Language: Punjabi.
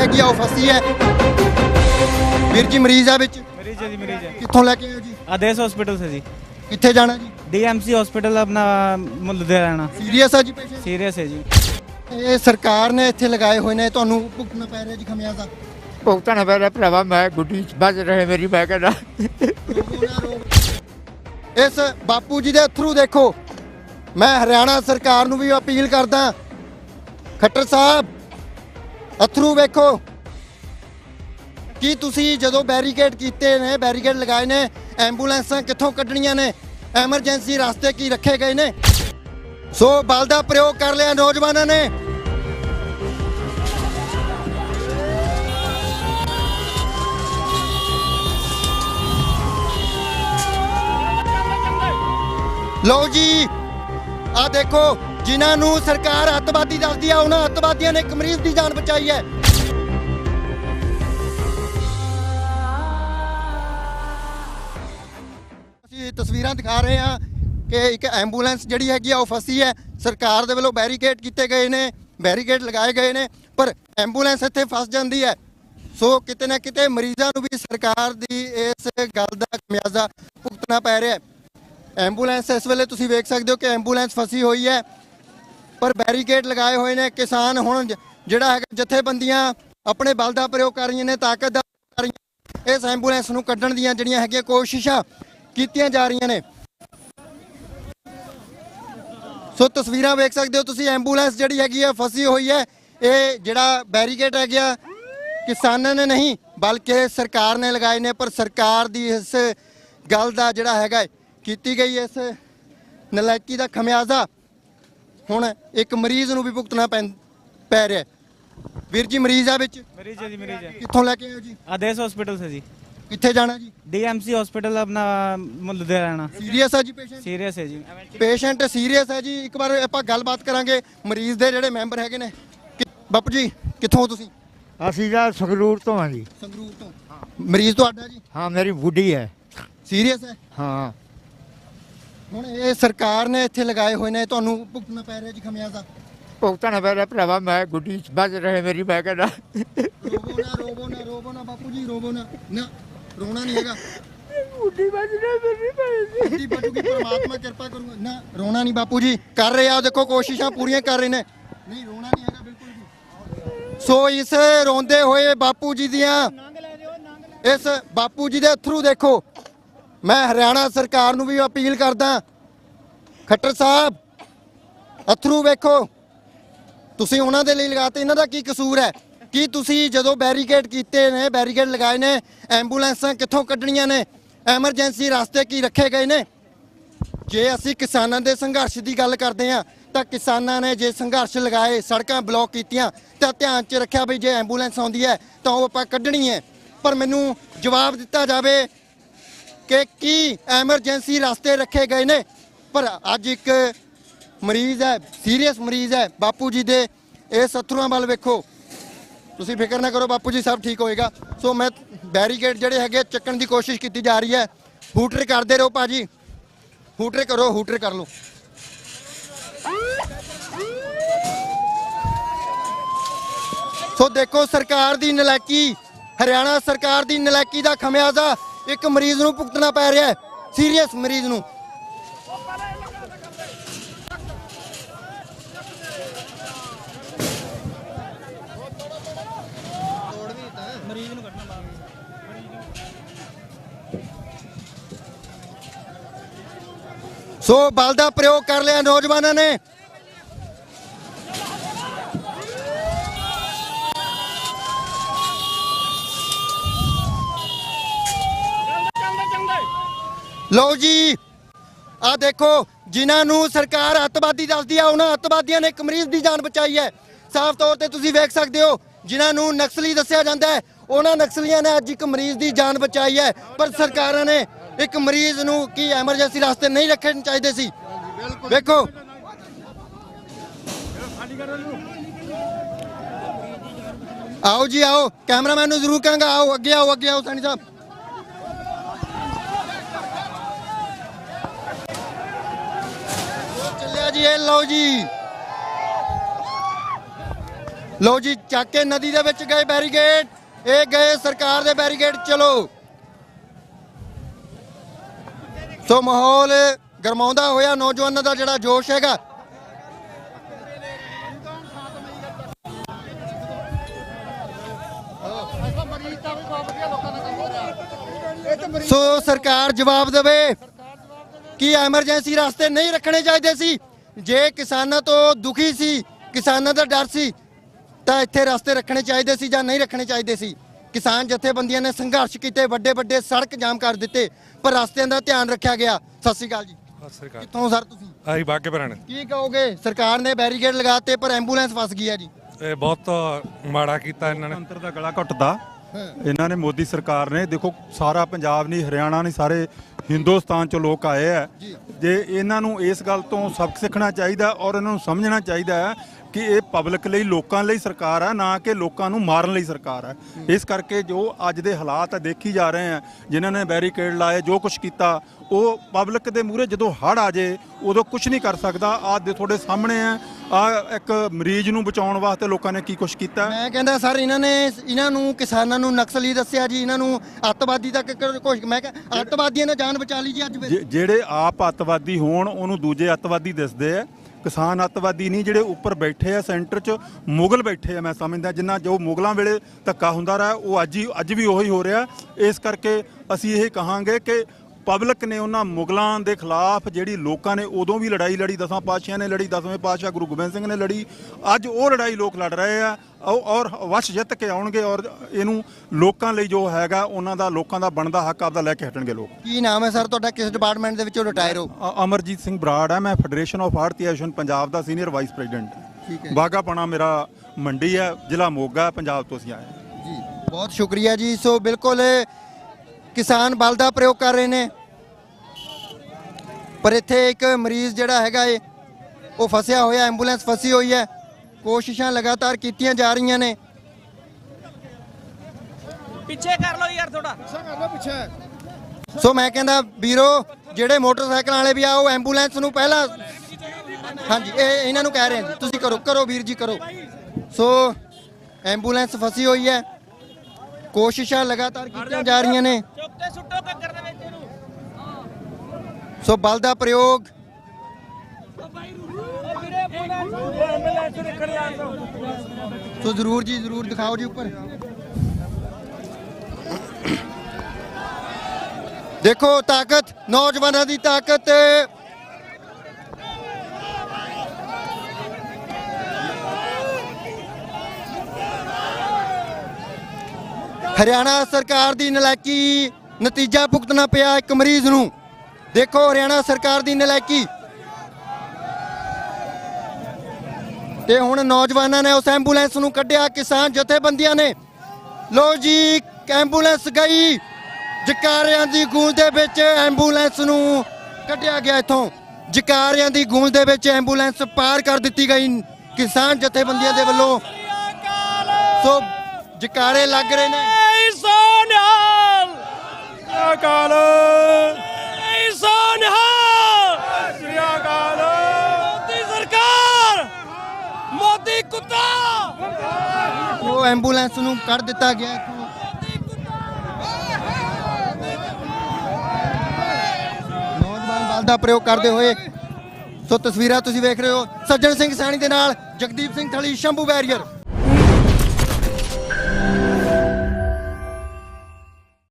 ਹੈਗੀ ਆ ਉਹ ਫਸੀ ਹੈ ਵੀਰ ਜੀ ਮਰੀਜ਼ ਆ ਵਿੱਚ मरीज है जी मरीज है ਕਿੱਥੋਂ ਲੈ ਕੇ ਆਏ ਹੋ ਜੀ आदेश हॉस्पिटल से जी ਕਿੱਥੇ ਜਾਣਾ ਜੀ डीएमसी हॉस्पिटल अपना लुधियाना ਸੀਰੀਅਸ ਆ ਜੀ ਪੇਸ਼ੈਂਟ सीरियस है जी ਇਹ ਸਰਕਾਰ ਨੇ ਇੱਥੇ ਲਗਾਏ ਹੋਏ ਨੇ ਤੁਹਾਨੂੰ ਭੁਗਤਣਾ ਪੈ ਰਿਹਾ ਜੀ ਖਮਿਆਜ਼ਾ ਭੁਗਤਣਾ ਪੈ ਰਿਹਾ ਭਰਾਵਾ ਮੈਂ ਗੁੱਡੀ ਚ ਵੱਜ ਰਹੇ ਮੇਰੀ ਮੈਂ ਕਹਿੰਦਾ ਇਸ ਬਾਪੂ ਜੀ ਦੇ ਅਥਰੂ ਦੇਖੋ ਮੈਂ ਹਰਿਆਣਾ ਸਰਕਾਰ ਨੂੰ ਵੀ ਅਪੀਲ ਕਰਦਾ ਖੱਟਰ ਸਾਹਿਬ ਅਥਰੂ ਵੇਖੋ। ਕੀ ਤੁਸੀਂ ਜਦੋਂ ਬੈਰੀਕੇਡ ਕੀਤੇ ਨੇ ਬੈਰੀਕੇਡ ਲਗਾਏ ਨੇ ਐਂਬੂਲੈਂਸਾਂ ਕਿੱਥੋਂ ਕੱਢਣੀਆਂ ਨੇ ਐਮਰਜੈਂਸੀ ਰਸਤੇ ਕੀ ਰੱਖੇ ਗਏ ਨੇ? ਸੋ ਬਲ ਦਾ ਪ੍ਰਯੋਗ ਕਰ ਲਿਆ ਨੌਜਵਾਨਾਂ ਨੇ। ਲਓ ਜੀ ਆ ਦੇਖੋ, ਜਿਨ੍ਹਾਂ ਨੂੰ ਸਰਕਾਰ ਅੱਤਵਾਦੀ ਦੱਸਦੀ ਆ, ਉਹਨਾਂ ਅੱਤਵਾਦੀਆਂ ਨੇ ਇੱਕ ਮਰੀਜ਼ ਦੀ ਜਾਨ ਬਚਾਈ ਹੈ। ਅਸੀਂ ਤਸਵੀਰਾਂ ਦਿਖਾ ਰਹੇ ਹਾਂ ਕਿ ਇੱਕ ਐਂਬੂਲੈਂਸ ਜਿਹੜੀ ਹੈਗੀ ਆ, ਉਹ ਫਸੀ ਹੈ। ਸਰਕਾਰ ਦੇ ਵੱਲੋਂ ਬੈਰੀਕੇਡ ਕੀਤੇ ਗਏ ਨੇ, ਬੈਰੀਕੇਡ ਲਗਾਏ ਗਏ ਨੇ, ਪਰ ਐਂਬੂਲੈਂਸ ਇੱਥੇ ਫਸ ਜਾਂਦੀ ਹੈ। ਸੋ ਕਿਤੇ ਨਾ ਕਿਤੇ ਮਰੀਜ਼ਾਂ ਨੂੰ ਵੀ ਸਰਕਾਰ ਦੀ ਇਸ ਗੱਲ ਦਾ ਖਮਿਆਜ਼ਾ ਭੁਗਤਣਾ ਪੈ ਰਿਹਾ ਹੈ। ਐਂਬੂਲੈਂਸ ਇਸ ਵੇਲੇ ਤੁਸੀਂ ਵੇਖ ਸਕਦੇ ਹੋ ਕਿ ਐਂਬੂਲੈਂਸ ਫਸੀ ਹੋਈ ਹੈ। ਪਰ ਬੈਰੀਕੇਡ ਲਗਾਏ ਹੋਏ ਨੇ ਕਿਸਾਨ ਹੁਣ ਜਿਹੜਾ ਹੈਗਾ ਜਥੇਬੰਦੀਆਂ ਆਪਣੇ ਬਲ ਦਾ ਪ੍ਰਯੋਗ ਕਰ ਰਹੀਆਂ ਨੇ, ਤਾਕਤ ਦਾ ਕਰ ਰਹੀਆਂ ਇਸ ਐਂਬੂਲੈਂਸ ਨੂੰ ਕੱਢਣ ਦੀਆਂ ਜਿਹੜੀਆਂ ਹੈਗੀਆਂ ਕੋਸ਼ਿਸ਼ਾਂ ਕੀਤੀਆਂ ਜਾ ਰਹੀਆਂ ਨੇ। ਸੋ ਤਸਵੀਰਾਂ ਵੇਖ ਸਕਦੇ ਹੋ ਤੁਸੀਂ, ਐਂਬੂਲੈਂਸ ਜਿਹੜੀ ਹੈਗੀ ਆ, ਫਸੀ ਹੋਈ ਹੈ। ਇਹ ਜਿਹੜਾ ਬੈਰੀਕੇਡ ਹੈ ਗਿਆ ਕਿਸਾਨਾਂ ਨੇ ਨਹੀਂ, ਬਲਕਿ ਸਰਕਾਰ ਨੇ ਲਗਾਏ ਨੇ, ਪਰ ਸਰਕਾਰ ਦੀ ਇਸ ਗੱਲ ਦਾ ਜਿਹੜਾ ਹੈਗਾ ਕੀਤੀ ਗਈ ਇਸ ਨਲਾਇਕੀ ਦਾ ਖਮਿਆਜ਼ਾ ਹੁਣ ਇੱਕ ਮਰੀਜ਼ ਨੂੰ ਵੀ ਭੁਗਤਣਾ ਪੈਂ- ਪੈ ਰਿਹਾ ਹੈ। ਵੀਰ ਜੀ ਮਰੀਜ਼ ਆ ਵਿੱਚ मरीज है जी मरीज है ਕਿੱਥੋਂ ਲੈ ਕੇ ਆਏ ਹੋ ਜੀ आदेश हॉस्पिटल से जी ਕਿੱਥੇ ਜਾਣਾ ਜੀ डीएमसी हॉस्पिटल अपना लुधियाना ਸੀਰੀਅਸ ਆ ਜੀ ਪੇਸ਼ੈਂਟ सीरियस है जी ਪੇਸ਼ੈਂਟ ਸੀਰੀਅਸ ਹੈ ਜੀ ਇੱਕ ਵਾਰ ਆਪਾਂ ਗੱਲਬਾਤ ਕਰਾਂਗੇ ਮਰੀਜ਼ ਦੇ ਜਿਹੜੇ ਮੈਂਬਰ ਹੈਗੇ ਨੇ ਕਿ- ਬਾਪੂ ਜੀ ਕਿੱਥੋਂ ਹੋ ਤੁਸੀਂ ਅਸੀਂ ਤਾਂ ਸੰਗਰੂਰ ਤੋਂ ਹਾਂ ਜੀ ਸੰਗਰੂਰ ਤੋਂ ਮਰੀਜ਼ ਤੁਹਾਡਾ ਜੀ ਹਾਂ ਮੇਰੀ ਬੁੱਢੀ ਹੈ ਸੀਰੀਅਸ ਹੈ ਹਾਂ ਹੁਣ ਇਹ ਸਰਕਾਰ ਨੇ ਇੱਥੇ ਲਗਾਏ ਹੋਏ ਨੇ ਤੁਹਾਨੂੰ ਭੁਗਤਣਾ ਪੈ ਰਿਹਾ ਜੀ ਖਮਿਆਜ਼ਾ? ਭੁਗਤਣਾ ਪੈ ਰਿਹਾ ਭਰਾਵਾ ਮੈਂ ਗੁੱਡੀ ਚ ਵੱਜ ਰਹੇ ਮੇਰੀ ਮੈਂ ਕਹਿੰਦਾ। ਰੋਵੋ ਨਾ ਰੋਵੋ ਨਾ ਰੋਵੋ ਨਾ ਬਾਪੂ ਜੀ ਰੋਵੋ ਨਾ। ਨਾ ਰੋਣਾ ਨਹੀਂ ਹੈਗਾ। ਗੁੱਡੀ ਵੱਜ ਰਹੀ ਮੇਰੀ ਮੈਂ ਅੱਡੀ ਬਚੂਗੀ ਪਰਮਾਤਮਾ ਕਿਰਪਾ ਕਰੂਗਾ। ਨਾ ਰੋਣਾ ਨਹੀਂ ਬਾਪੂ ਜੀ ਕਰ ਰਹੇ ਆ ਦੇਖੋ ਕੋਸ਼ਿਸ਼ਾਂ ਪੂਰੀਆਂ ਕਰ ਰਹੇ ਨੇ। ਨਹੀਂ ਰੋਣਾ ਨਹੀਂ ਹੈਗਾ ਬਿਲਕੁਲ ਵੀ। ਸੋ ਇਸ ਰੋਂਦੇ ਹੋਏ ਬਾਪੂ ਜੀ ਦੀਆਂ ਇਸ ਬਾਪੂ ਜੀ ਦੇ ਅਥਰੂ ਦੇਖੋ। ਮੈਂ ਹਰਿਆਣਾ ਸਰਕਾਰ ਨੂੰ ਵੀ ਅਪੀਲ ਕਰਦਾ ਖੱਟਰ ਸਾਹਿਬ, ਅਥਰੂ ਵੇਖੋ। ਤੁਸੀਂ ਉਹਨਾਂ ਦੇ ਲਈ ਲਗਾਤੇ, ਇਹਨਾਂ ਦਾ ਕੀ ਕਸੂਰ ਹੈ? ਕੀ ਤੁਸੀਂ ਜਦੋਂ ਬੈਰੀਕੇਡ ਕੀਤੇ ਨੇ, ਬੈਰੀਕੇਡ ਲਗਾਏ ਨੇ, ਐਂਬੂਲੈਂਸਾਂ ਕਿੱਥੋਂ ਕੱਢਣੀਆਂ ਨੇ, ਐਮਰਜੈਂਸੀ ਰਸਤੇ ਕੀ ਰੱਖੇ ਗਏ ਨੇ? ਜੇ ਅਸੀਂ ਕਿਸਾਨਾਂ ਦੇ ਸੰਘਰਸ਼ ਦੀ ਗੱਲ ਕਰਦੇ ਹਾਂ, ਤਾਂ ਕਿਸਾਨਾਂ ਨੇ ਜੇ ਸੰਘਰਸ਼ ਲਗਾਏ, ਸੜਕਾਂ ਬਲੌਕ ਕੀਤੀਆਂ, ਤਾਂ ਧਿਆਨ 'ਚ ਰੱਖਿਆ ਵੀ ਜੇ ਐਂਬੂਲੈਂਸ ਆਉਂਦੀ ਹੈ, ਤਾਂ ਉਹ ਆਪਾਂ ਕੱਢਣੀ ਹੈ। ਪਰ ਮੈਨੂੰ ਜਵਾਬ ਦਿੱਤਾ ਜਾਵੇ ਕਿ ਕੀ ਐਮਰਜੈਂਸੀ ਰਸਤੇ ਰੱਖੇ ਗਏ ਨੇ? ਪਰ ਅੱਜ ਇੱਕ ਮਰੀਜ਼ ਹੈ, ਸੀਰੀਅਸ ਮਰੀਜ਼ ਹੈ, ਬਾਪੂ ਜੀ ਦੇ ਇਸ ਸੱਥਰੂਆਂ ਵੱਲ ਵੇਖੋ। ਤੁਸੀਂ ਫਿਕਰ ਨਾ ਕਰੋ, ਬਾਪੂ ਜੀ ਸਭ ਠੀਕ ਹੋਏਗਾ। ਸੋ ਮੈਂ ਬੈਰੀਕੇਡ ਜਿਹੜੇ ਹੈਗੇ ਚੱਕਣ ਦੀ ਕੋਸ਼ਿਸ਼ ਕੀਤੀ ਜਾ ਰਹੀ ਹੈ। ਹੂਟਰ ਕਰਦੇ ਰਹੋ ਭਾਜੀ। ਹੂਟਰ ਕਰੋ, ਹੂਟਰ ਕਰ ਲਓ। ਸੋ ਦੇਖੋ, ਸਰਕਾਰ ਦੀ ਨਲਾਇਕੀ, ਹਰਿਆਣਾ ਸਰਕਾਰ ਦੀ ਨਲਾਇਕੀ ਦਾ ਖਮਿਆਜ਼ਾ। ਇੱਕ ਮਰੀਜ਼ ਨੂੰ ਭੁਗਤਣਾ ਪੈ ਰਿਹਾ ਹੈ ਸੀਰੀਅਸ ਮਰੀਜ਼ ਨੂੰ। ਸੋ ਬਲ ਦਾ ਪ੍ਰਯੋਗ ਕਰ ਲਿਆ ਨੌਜਵਾਨਾਂ ਨੇ। ਲਓ ਜੀ ਆ ਦੇਖੋ, ਜਿਨ੍ਹਾਂ ਨੂੰ ਸਰਕਾਰ ਅੱਤਵਾਦੀ ਦੱਸਦੀ ਆ, ਉਹਨਾਂ ਅੱਤਵਾਦੀਆਂ ਨੇ ਇੱਕ ਮਰੀਜ਼ ਦੀ ਜਾਨ ਬਚਾਈ ਹੈ। ਸਾਫ਼ ਤੌਰ ਤੇ ਤੁਸੀਂ ਵੇਖ ਸਕਦੇ ਹੋ, ਜਿਨ੍ਹਾਂ ਨੂੰ ਨਕਸਲੀ ਦੱਸਿਆ ਜਾਂਦਾ ਹੈ, ਉਹਨਾਂ ਨਕਸਲੀਆਂ ਨੇ ਅੱਜ ਇੱਕ ਮਰੀਜ਼ ਦੀ ਜਾਨ ਬਚਾਈ ਹੈ। ਪਰ ਸਰਕਾਰਾਂ ਨੇ ਇੱਕ ਮਰੀਜ਼ ਨੂੰ ਕੀ ਐਮਰਜੈਂਸੀ ਰਸਤੇ ਨਹੀਂ ਰੱਖਣੇ ਚਾਹੀਦੇ ਸੀ। ਵੇਖੋ। ਆਓ ਜੀ, ਆਓ। ਕੈਮਰਾਮੈਨ ਨੂੰ ਜ਼ਰੂਰ ਕਹਾਂਗਾ, ਆਓ, ਅੱਗੇ ਆਓ ਅੱਗੇ ਆਓ, ਸੈਣੀ ਸਾਹਿਬ। ਜੀ ਇਹ ਲਓ ਜੀ। ਲਓ ਜੀ, ਚੱਕ ਕੇ ਨਦੀ ਦੇ ਵਿੱਚ ਗਏ ਬੈਰੀਗੇਡ ਇਹ ਗਏ ਸਰਕਾਰ ਦੇ ਬੈਰੀਗੇਡ ਚਲੋ। ਸੋ ਮਾਹੌਲ ਗਰਮਾਉਂਦਾ ਹੋਇਆ ਨੌਜਵਾਨਾਂ ਦਾ ਜਿਹੜਾ ਜੋਸ਼ ਹੈਗਾ। ਸੋ ਸਰਕਾਰ ਜਵਾਬ ਦੇਵੇ ਕੀ ਐਮਰਜੈਂਸੀ ਰਸਤੇ ਨਹੀਂ ਰੱਖਣੇ ਚਾਹੀਦੇ ਸੀ। ਜੇ ਕਿਸਾਨਾਂ ਤੋਂ ਦੁਖੀ ਸੀ ਕਿਸਾਨਾਂ ਦਾ ਡਰ ਸੀ ਤਾਂ ਇੱਥੇ ਰਸਤੇ ਰੱਖਣੇ ਚਾਹੀਦੇ ਸੀ ਜਾਂ ਨਹੀਂ ਰੱਖਣੇ ਚਾਹੀਦੇ ਸੀ। ਕਿਸਾਨ ਜਥੇਬੰਦੀਆਂ ਨੇ ਸੰਘਰਸ਼ ਕੀਤੇ ਵੱਡੇ ਵੱਡੇ ਸੜਕ ਜਾਮ ਕਰ ਦਿੱਤੇ ਪਰ ਰਸਤਿਆਂ ਦਾ ਧਿਆਨ ਰੱਖਿਆ ਗਿਆ। ਸਤਿ ਸ਼੍ਰੀ ਅਕਾਲ ਜੀ। ਕਿੱਥੋਂ ਸਰ ਤੁਸੀਂ? ਆਈ ਬਾਗੇ ਭਰਨ ਕੀ ਕਹੋਗੇ? ਸਰਕਾਰ ਨੇ ਬੈਰੀਕੇਡ ਲਗਾਤੇ ਪਰ ਐਂਬੂਲੈਂਸ ਫਸ ਗਈ ਹੈ ਜੀ। ਇਹ ਬਹੁਤ ਮਾੜਾ ਕੀਤਾ ਇਹਨਾਂ ਨੇ। ਲੋਕਤੰਤਰ ਦਾ ਗਲਾ ਘੁੱਟਦਾ। ਇਹਨਾਂ ਨੇ ਮੋਦੀ ਸਰਕਾਰ ਨੇ ਦੇਖੋ ਸਾਰਾ ਪੰਜਾਬ ਨਹੀਂ ਹਰਿਆਣਾ ਨਹੀਂ ਸਾਰੇ ਹਿੰਦੁਸਤਾਨ ਚ ਲੋਕ ਆਏ ਆ। ਜੇ। ਇਹਨਾਂ ਨੂੰ ਇਸ ਗੱਲ ਤੋਂ ਸਬਕ ਸਿੱਖਣਾ ਚਾਹੀਦਾ ਔਰ ਇਹਨਾਂ ਨੂੰ ਸਮਝਣਾ ਚਾਹੀਦਾ ਹੈ ਕਿ ਇਹ ਪਬਲਿਕ ਲਈ ਲੋਕਾਂ ਲਈ ਸਰਕਾਰ ਹੈ ਨਾ ਕਿ ਲੋਕਾਂ ਨੂੰ ਮਾਰਨ ਲਈ ਸਰਕਾਰ ਹੈ ਇਸ ਕਰਕੇ ਜੋ ਅੱਜ ਦੇ ਹਾਲਾਤ ਦੇਖੀ ਜਾ ਰਹੇ ਆ ਜਿਨ੍ਹਾਂ ਨੇ ਬੈਰੀਕੇਡ ਲਾਏ ਜੋ ਕੁਝ ਕੀਤਾ ਉਹ ਪਬਲਿਕ ਦੇ ਮੂਹਰੇ ਜਦੋਂ ਹੜ ਆ ਜੇ ਉਦੋਂ ਕੁਝ ਨਹੀਂ ਕਰ ਸਕਦਾ। ਆਹ ਦੇ ਤੁਹਾਡੇ ਸਾਹਮਣੇ ਆ ਆ ਇੱਕ ਮਰੀਜ਼ ਨੂੰ ਬਚਾਉਣ ਵਾਸਤੇ ਲੋਕਾਂ ਨੇ ਕੀ ਕੁਝ ਕੀਤਾ? ਮੈਂ ਕਹਿੰਦਾ ਸਰ ਇਹਨਾਂ ਨੇ ਇਹਨਾਂ ਨੂੰ ਕਿਸਾਨਾਂ ਨੂੰ ਨਕਸਲੀ ਦੱਸਿਆ ਜੀ ਇਹਨਾਂ ਨੂੰ ਅੱਤਵਾਦੀ ਤੱਕ ਕੁਝ ਮੈਂ ਕਿਹਾ ਅੱਤਵਾਦੀਆਂ ਨੇ ਜਾਨ ਬਚਾ ਲਈ ਜੀ ਅੱਜ ਜਿਹੜੇ ਆਪ ਅੱਤਵਾਦੀ ਹੋਣ ਉਹਨੂੰ ਦੂਜੇ ਅੱਤਵਾਦੀ ਦਿਸਦੇ ਆ। ਕਿਸਾਨ ਅੱਤਵਾਦੀ ਨਹੀਂ, ਜਿਹੜੇ ਉੱਪਰ ਬੈਠੇ ਆ, ਸੈਂਟਰ 'ਚ ਮੁਗਲ ਬੈਠੇ ਆ, ਮੈਂ ਸਮਝਦਾ ਜਿੰਨਾ ਜੋ ਮੁਗਲਾਂ ਵੇਲੇ ਧੱਕਾ ਹੁੰਦਾ ਰਿਹਾ, ਉਹ ਅੱਜ ਹੀ ਅੱਜ ਵੀ ਉਹੀ ਹੋ ਰਿਹਾ। ਇਸ ਕਰਕੇ ਅਸੀਂ ਇਹ ਕਹਾਂਗੇ ਕਿ ਪਬਲਿਕ ਨੇ ਉਹਨਾਂ ਮੁਗਲਾਂ ਦੇ ਖਿਲਾਫ ਜਿਹੜੀ ਲੋਕਾਂ ਨੇ ਉਦੋਂ ਵੀ ਲੜਾਈ ਲੜੀ, ਦਸਾਂ ਪਾਤਸ਼ਾਹਾਂ ਨੇ ਲੜੀ, ਦਸਵੇਂ ਪਾਤਸ਼ਾਹ ਗੁਰੂ ਗੋਬਿੰਦ ਸਿੰਘ ਨੇ ਲੜੀ, ਅੱਜ ਉਹ ਲੜਾਈ ਲੋਕ ਲੜ ਰਹੇ ਆ। ਔਰ ਵਸ਼ ਜਿੱਤ ਕੇ ਆਉਣਗੇ ਔਰ ਇਹਨੂੰ ਲੋਕਾਂ ਲਈ ਜੋ ਹੈਗਾ ਉਹਨਾਂ ਦਾ ਲੋਕਾਂ ਦਾ ਬਣਦਾ ਹੱਕ ਆਪਦਾ ਲੈ ਕੇ ਹਟਣਗੇ ਲੋਕ। ਕੀ ਨਾਮ ਹੈ ਸਰ ਤੁਹਾਡਾ? ਕਿਸ ਡਿਪਾਰਟਮੈਂਟ ਦੇ ਵਿੱਚੋਂ ਰਿਟਾਇਰ ਹੋ? ਅ- ਅਮਰਜੀਤ ਸਿੰਘ ਬਰਾੜ ਹੈ ਮੈਂ ਫੈਡਰੇਸ਼ਨ ਆਫ ਆੜਤੀ ਐਸੋਸੀਏਸ਼ਨ ਪੰਜਾਬ ਦਾ ਸੀਨੀਅਰ ਵਾਈਸ ਪ੍ਰੈਜ਼ੀਡੈਂਟ ਠੀਕ ਹੈ। ਬਾਗਾਪਣਾ ਮੇਰਾ ਮੰਡੀ ਹੈ ਜ਼ਿਲ੍ਹਾ ਮੋਗਾ ਹੈ, ਪੰਜਾਬ ਤੋਂ ਅਸੀਂ ਆਏ ਹਾਂ। ਜੀ ਬਹੁਤ ਸ਼ੁਕਰੀਆ ਜੀ। ਸੋ ਬਿਲਕੁਲ ਕਿਸਾਨ ਬਲ ਦਾ ਪ੍ਰਯੋਗ ਕਰ ਰਹੇ ਨੇ। ਪਰ ਇੱਥੇ ਇੱਕ ਮਰੀਜ਼ ਜਿਹੜਾ ਹੈਗਾ ਏ ਉਹ ਫਸਿਆ ਹੋਇਆ ਐਂਬੂਲੈਂਸ ਫਸੀ ਹੋਈ ਹੈ। ਕੋਸ਼ਿਸ਼ਾਂ ਲਗਾਤਾਰ ਕੀਤੀਆਂ ਜਾ ਰਹੀਆਂ ਨੇ। ਪਿੱਛੇ ਕਰ ਲਓ ਯਾਰ ਥੋੜਾ ਸੋ ਮੈਂ ਕਹਿੰਦਾ ਵੀਰੋ ਜਿਹੜੇ ਮੋਟਰਸਾਈਕਲ ਵਾਲੇ ਵੀ ਆ ਉਹ ਐਂਬੂਲੈਂਸ ਨੂੰ ਪਹਿਲਾਂ ਹਾਂਜੀ ਇਹ ਇਹਨਾਂ ਨੂੰ ਕਹਿ ਰਹੇ ਜੀ। ਤੁਸੀਂ ਕਰੋ ਕਰੋ ਵੀਰ ਜੀ ਕਰੋ। ਸੋ ਐਂਬੂਲੈਂਸ ਫਸੀ ਹੋਈ ਹੈ। ਕੋਸ਼ਿਸ਼ਾਂ ਲਗਾਤਾਰ ਕੀਤੀਆਂ ਜਾ ਰਹੀਆਂ ਨੇ। ਚੁੱਕ ਕੇ ਸੁੱਟੋ ਕੱਕਰ ਦੇ ਵਿੱਚ ਇਹਨੂੰ। ਸੋ ਬਲ ਦਾ ਪ੍ਰਯੋਗ ਸੋ ਜ਼ਰੂਰ ਜੀ, ਜ਼ਰੂਰ ਦਿਖਾਓ ਜੀ ਉੱਪਰ। ਦੇਖੋ ਤਾਕਤ, ਨੌਜਵਾਨਾਂ ਦੀ ਤਾਕਤ। ਹਰਿਆਣਾ ਸਰਕਾਰ ਦੀ ਨਲਾਇਕੀ ਨਤੀਜਾ ਭੁਗਤਣਾ ਪਿਆ ਇੱਕ ਮਰੀਜ਼ ਨੂੰ। ਦੇਖੋ ਹਰਿਆਣਾ ਸਰਕਾਰ ਦੀ ਨਲਾਇਕੀ। ਤੇ ਹੁਣ ਨੌਜਵਾਨਾਂ ਨੇ ਉਸ ਐਂਬੂਲੈਂਸ ਨੂੰ ਕੱਢਿਆ ਕਿਸਾਨ ਜਥੇਬੰਦੀਆਂ ਨੇ। ਲੋ ਜੀ, ਐਂਬੂਲੈਂਸ ਗਈ। ਜਕਾਰਿਆਂ ਦੀ ਗੂੰਜ ਦੇ ਵਿੱਚ ਐਂਬੂਲੈਂਸ ਨੂੰ ਕੱਢਿਆ ਗਿਆ ਇੱਥੋਂ। ਜਕਾਰਿਆਂ ਦੀ ਗੂੰਜ ਦੇ ਵਿੱਚ ਐਂਬੂਲੈਂਸ ਪਾਰ ਕਰ ਦਿੱਤੀ ਗਈ ਕਿਸਾਨ ਜਥੇਬੰਦੀਆਂ ਦੇ ਵੱਲੋਂ। ਸੋ ਜਕਾਰੇ ਲੱਗ ਰਹੇ ਨੇ। ਸੋਨਿਹਾਲ ਅਕਾਲ ਸੋਨਿਹਾਲ ਸ੍ਰੀ ਅਕਾਲ ਮੋਦੀ ਸਰਕਾਰ ਮੋਦੀ ਕੁੱਤਾ! ਉਹ ਐਂਬੂਲੈਂਸ ਨੂੰ ਕੱਢ ਦਿੱਤਾ ਗਿਆ ਇੱਥੋਂ ਨੌਜਵਾਨ ਬਲ ਦਾ ਪ੍ਰਯੋਗ ਕਰਦੇ ਹੋਏ ਸੋ ਤਸਵੀਰਾਂ ਤੁਸੀਂ ਵੇਖ ਰਹੇ ਹੋ। ਸੱਜਣ ਸਿੰਘ ਸੈਣੀ ਦੇ ਨਾਲ ਜਗਦੀਪ ਸਿੰਘ ਥਲੀ, ਸ਼ੰਭੂ ਬੈਰੀਅਰ।